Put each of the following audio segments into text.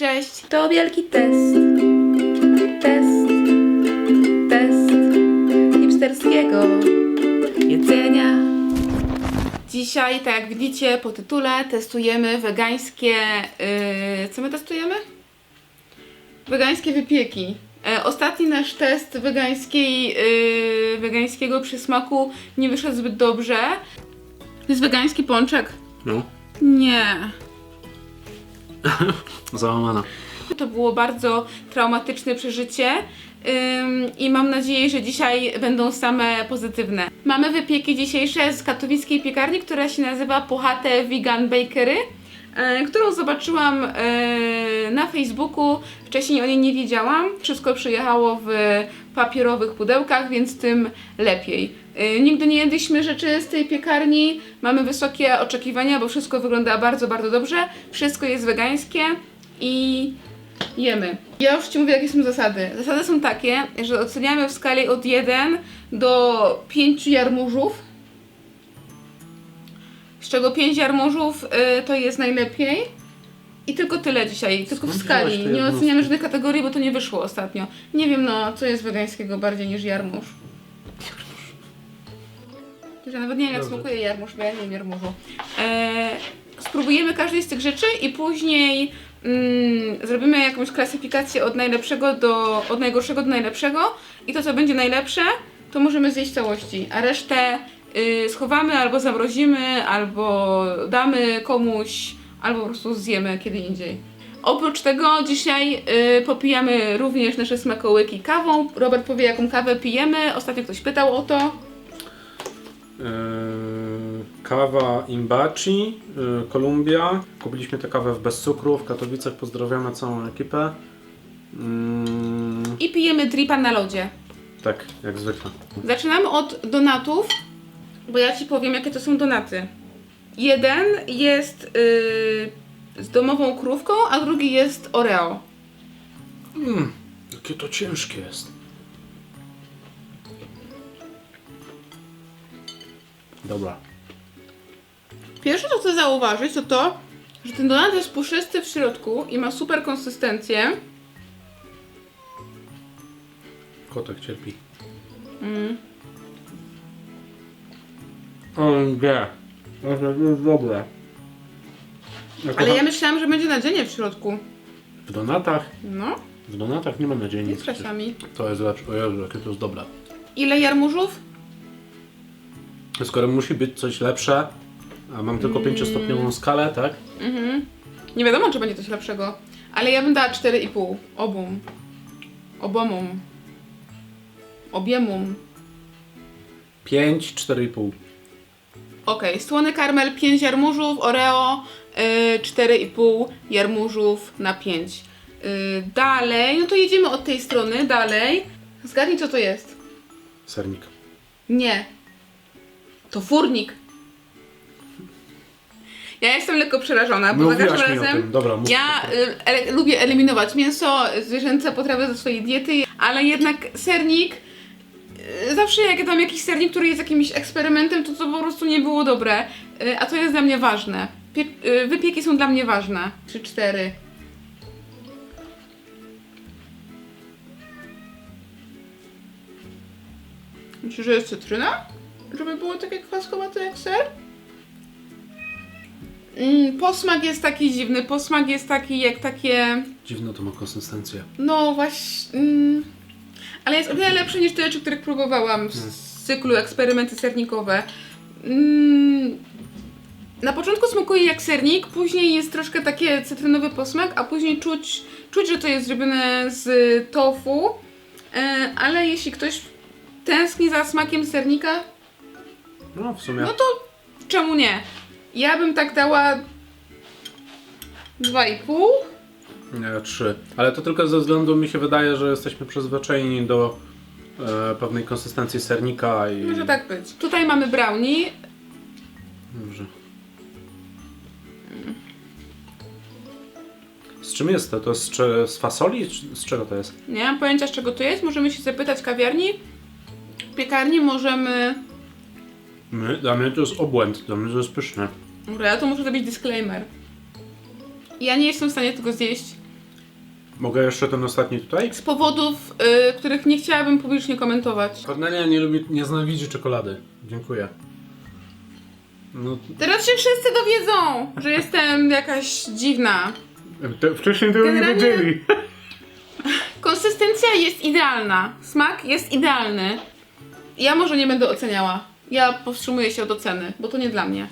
Cześć! To wielki test. Test. Test hipsterskiego jedzenia. Dzisiaj, tak jak widzicie po tytule, testujemy wegańskie. Yy, co my testujemy? Wegańskie wypieki. E, ostatni nasz test wegańskiej, yy, wegańskiego przysmaku nie wyszedł zbyt dobrze. To jest wegański pączek? No, Nie. załamana. To było bardzo traumatyczne przeżycie ym, i mam nadzieję, że dzisiaj będą same pozytywne. Mamy wypieki dzisiejsze z katowickiej piekarni, która się nazywa Puchate Vegan Bakery, e, którą zobaczyłam e, na Facebooku. Wcześniej o niej nie wiedziałam. Wszystko przyjechało w papierowych pudełkach, więc tym lepiej. E, Nigdy nie jedliśmy rzeczy z tej piekarni. Mamy wysokie oczekiwania, bo wszystko wygląda bardzo, bardzo dobrze. Wszystko jest wegańskie i jemy. Ja już Ci mówię, jakie są zasady. Zasady są takie, że oceniamy w skali od 1 do 5 jarmużów. Z czego 5 jarmużów y, to jest najlepiej. I tylko tyle dzisiaj, tylko w skali. Nie oceniamy żadnej kategorii, bo to nie wyszło ostatnio. Nie wiem, no, co jest wegańskiego bardziej niż jarmuż. Ja nawet nie wiem, jak Dobrze. smakuje jarmuż, bo ja nie wiem jarmużu. E, spróbujemy każdej z tych rzeczy i później mm, zrobimy jakąś klasyfikację od najlepszego do, od najgorszego do najlepszego i to, co będzie najlepsze, to możemy zjeść w całości, a resztę y, schowamy albo zamrozimy, albo damy komuś, albo po prostu zjemy kiedy indziej. Oprócz tego dzisiaj y, popijamy również nasze smakołyki kawą. Robert powie, jaką kawę pijemy. Ostatnio ktoś pytał o to. Yy, kawa Imbachi, yy, Kolumbia. Kupiliśmy tę kawę w bez cukru w Katowicach. Pozdrawiamy całą ekipę. Yy, I pijemy dripa na lodzie. tak, jak zwykle. Zaczynamy od donatów, bo ja Ci powiem, jakie to są donaty. Jeden jest yy, z domową krówką, a drugi jest Oreo. Mm, jakie to ciężkie jest. Dobra. Pierwsze, co chcę zauważyć, to to, że ten donat jest puszysty w środku i ma super konsystencję. Kotek cierpi. Mm. O nie. To jest dobre. Ja Ale kocham- ja myślałam, że będzie nadzienie w środku. W donatach? No, W donatach nie ma nadziei. z nic. krasiami. To jest lepsze. O Jezu, jakie to jest dobre. Ile jarmużów? Skoro musi być coś lepsze, a mam tylko pięciostopniową skalę, tak? Mhm. Nie wiadomo, czy będzie coś lepszego. Ale ja bym dała 4,5. Obum. Obomum. Obiemum. 5, 4,5. Okej, słony karmel 5 jarmużów, Oreo y, 4,5 jarmużów na 5. Y, dalej, no to jedziemy od tej strony, dalej. Zgadnij co to jest. Sernik. Nie. To furnik. Ja jestem lekko przerażona, bo za Mówiłaś każdym mi o razem tym. Dobra, mów. ja y, ele, lubię eliminować mięso, zwierzęce potrawy ze swojej diety, ale jednak sernik y, zawsze jak dam jakiś sernik, który jest jakimś eksperymentem, to to po prostu nie było dobre, y, a to jest dla mnie ważne. Pie, y, wypieki są dla mnie ważne. 3-4. Myślisz, że jest cytryna? Żeby było takie kwaskowate jak ser? Mm, posmak jest taki dziwny, posmak jest taki jak takie... Dziwno to ma konsystencję. No właśnie... Mm, ale jest o wiele lepszy niż te rzeczy, których próbowałam z, z cyklu eksperymenty sernikowe. Mm, na początku smakuje jak sernik, później jest troszkę takie cytrynowy posmak, a później czuć, czuć że to jest zrobione z tofu. E, ale jeśli ktoś tęskni za smakiem sernika, No w sumie. no to czemu nie? Ja bym tak dała 2,5. Nie, 3. Ale to tylko ze względu mi się wydaje, że jesteśmy przyzwyczajeni do e, pewnej konsystencji sernika i. Może tak być. Tutaj mamy brownie. Dobrze. Z czym jest to? To jest z, cze- z fasoli? Czy Z czego to jest? Nie mam pojęcia z czego to jest. Możemy się zapytać kawiarni. W piekarni możemy. My, dla mnie to jest obłęd, dla mnie to jest pyszne. Dobra, ja to muszę zrobić disclaimer. Ja nie jestem w stanie tego zjeść, Mogę jeszcze ten ostatni tutaj? Z powodów, y, których nie chciałabym publicznie komentować. Kornelia nie lubi, nie znawidzi czekolady. Dziękuję. No, Teraz się wszyscy dowiedzą, że jestem jakaś dziwna. te, wcześniej tego Generalnie- nie wiedzieli. Konsystencja jest idealna. Smak jest idealny. Ja może nie będę oceniała. Ja powstrzymuję się od oceny, bo to nie dla mnie.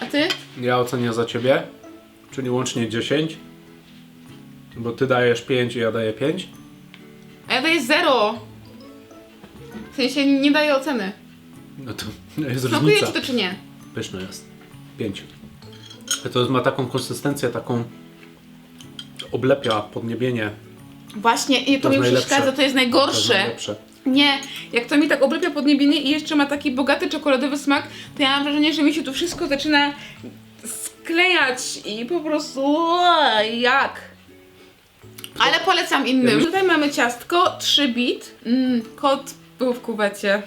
A ty? Ja ocenię za ciebie, czyli łącznie 10. Bo ty dajesz 5 i ja daję 5. A ja daję zero. W sensie nie daję oceny. No to jest Smakuje różnica. ci to czy nie? Pyszne jest. 5. To ma taką konsystencję, taką oblepia podniebienie. Właśnie, i to, To mi jest przeszkadza, to jest To jest najgorsze. najlepsze. Nie, jak to mi tak oblepia podniebienie i jeszcze ma taki bogaty czekoladowy smak, to ja mam wrażenie, że mi się tu wszystko zaczyna sklejać i po prostu jak. Ale polecam innym. Tutaj mamy ciastko, 3 bit. Mm, kot był w kuwecie.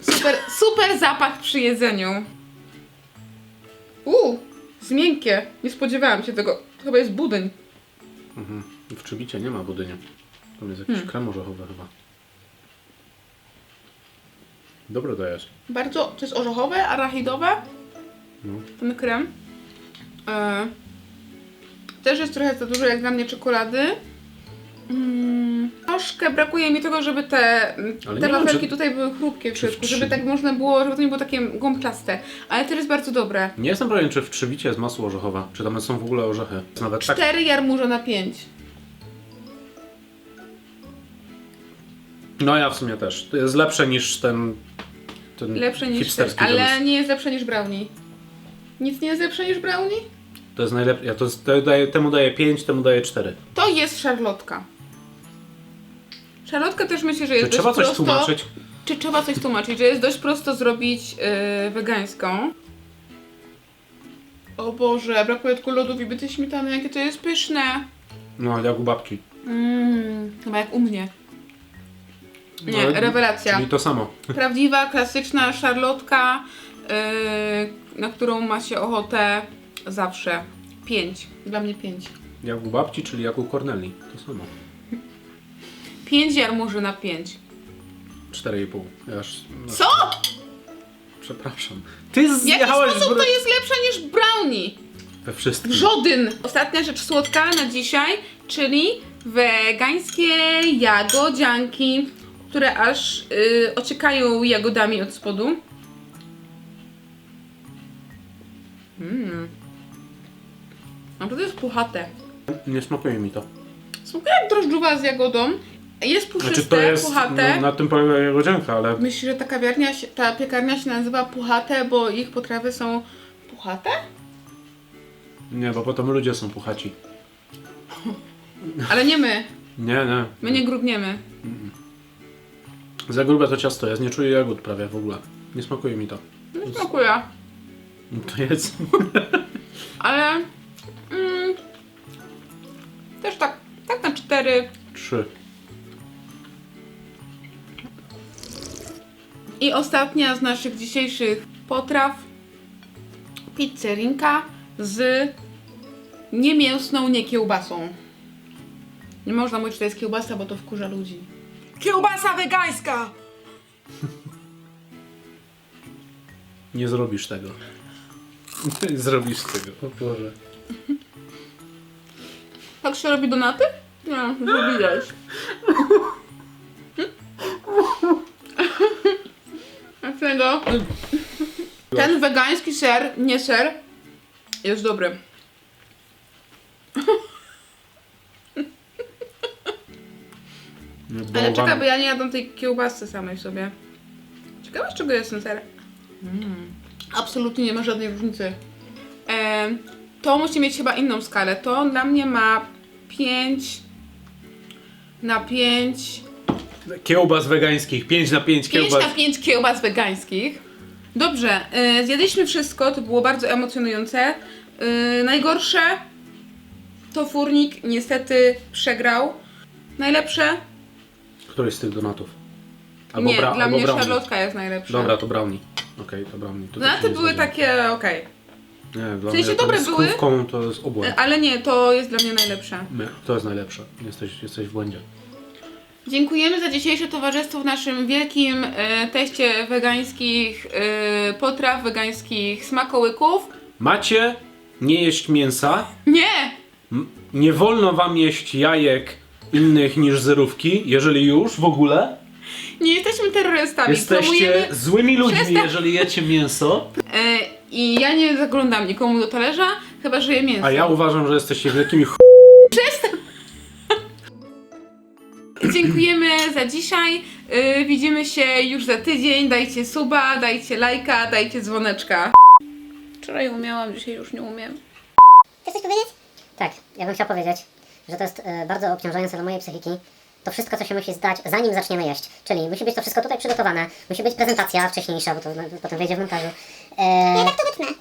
Super, super zapach przy jedzeniu. Uuu, jest miękkie. Nie spodziewałam się tego. To chyba jest budyń. Mhm. W czybicie nie ma budynia. Tam jest jakiś Hmm. krem orzechowy chyba. Dobre to jest. Bardzo, to jest orzechowe, arachidowe. No. ten krem. E, też jest trochę za dużo jak dla mnie czekolady. Mm, troszkę brakuje mi tego, żeby te, Ale te nie wafelki czy- tutaj były chrupkie w czy w środku, żeby trzy- tak można było, żeby to nie było takie gąbczaste. Ale to jest bardzo dobre. Nie jestem pewien, czy w trzybicie jest masło orzechowe. Czy tam są w ogóle orzechy. Jest Nawet tak. Cztery jarmuże na pięć. No ja w sumie też. To jest lepsze niż ten. Ten Lepsze niż hipsterski ale nie jest lepsze niż brownie. Nic nie jest lepsze niż brownie? To jest najlepsze. Ja to, to daję, temu daję 5, temu daję 4. To jest szarlotka. Szarlotka też myślę, że jest Czy dość trzeba coś prosto. tłumaczyć? Czy trzeba coś tłumaczyć, że jest dość prosto zrobić yy, wegańską? O Boże, brakuje tylko lodów i byty śmietany, jakie to jest pyszne. No, jak u babci. Mmm, chyba jak u mnie. Nie, No, rewelacja. Czyli to samo. Prawdziwa, klasyczna szarlotka, yy, na którą ma się ochotę zawsze. Pięć. Dla mnie pięć. Jak u babci, czyli jak u Corneli. To samo. Pięć jarmuży na pięć. 4,5. Ja aż, Co? Przepraszam. Ty W jaki sposób bro- to jest lepsze niż brownie? we wszystkim. Żodyn! Ostatnia rzecz słodka na dzisiaj, czyli wegańskie jagodzianki, które aż y, ociekają jagodami od spodu. Mmm. A to jest puchate. Nie smakuje mi to. Smakuje jak drożdżuwa z jagodą. Jest puszyste, Znaczy to jest, puchate. no, na tym polega jagodzianka, ale Myślisz, że ta kawiarnia, się, ta piekarnia się nazywa puchate, bo ich potrawy są puchate? nie, bo potem ludzie są puchaci. Ale nie my. Nie, nie. My nie grubniemy. Za grube to ciasto jest, nie czuję jagód prawie w ogóle. Nie smakuje mi to. Nie smakuje. No To jest. Ale mm, też tak, tak na cztery. Trzy. I ostatnia z naszych dzisiejszych potraw. Pizzerinka z niemięsną niekiełbasą. Nie można mówić, że to jest kiełbasa, bo to wkurza ludzi. Kiełbasa wegańska! Nie zrobisz tego. Nie zrobisz tego, o Boże. Tak się robi donaty? Nie, zrobiłeś. Dlaczego? Ten wegański ser, nie ser, jest dobry. Ale czekaj, bo ja nie jadam tej kiełbasy samej sobie. Ciekawe, z czego jest ten ser. Absolutnie nie ma żadnej różnicy. E, to musi mieć chyba inną skalę. To dla mnie ma 5 na 5. Kiełbas wegańskich, 5 na 5 5 kiełbas. na 5 kiełbas wegańskich. Dobrze, e, zjedliśmy wszystko, to było bardzo emocjonujące. E, najgorsze to furnik niestety przegrał. Najlepsze? Któryś z tych donatów? nie, bra- dla mnie brownie. szarlotka jest najlepsza. Dobra, to brownie. Okej, to brownie. To Donaty też nie były takie okej. Nie, dla W sensie mnie to dobre z były. krówką to jest obłęd. E, Ale nie, to jest dla mnie najlepsze. Nie, to jest najlepsze. Jesteś, jesteś w błędzie. Dziękujemy za dzisiejsze towarzystwo w naszym wielkim e, teście wegańskich e, potraw, wegańskich smakołyków. Macie nie jeść mięsa. Nie! M- Nie wolno wam jeść jajek innych niż zerówki, jeżeli już w ogóle. Nie jesteśmy terrorystami. Jesteście Promujemy, złymi ludźmi, Przestań. jeżeli jecie mięso. e, I ja nie zaglądam nikomu do talerza, chyba że je mięso. A ja uważam, że jesteście wielkimi ch... Dziękujemy za dzisiaj. E, widzimy się już za tydzień. Dajcie suba, dajcie lajka, dajcie dzwoneczka. Wczoraj umiałam, dzisiaj już nie umiem. Chcesz coś powiedzieć? Tak, ja bym chciał powiedzieć, że to jest e, bardzo obciążające dla mojej psychiki. To wszystko, co się musi zdać, zanim zaczniemy jeść. Czyli musi być to wszystko tutaj przygotowane, musi być prezentacja wcześniejsza, bo to no, potem wejdzie w montażu. E, ja tak to wytnę.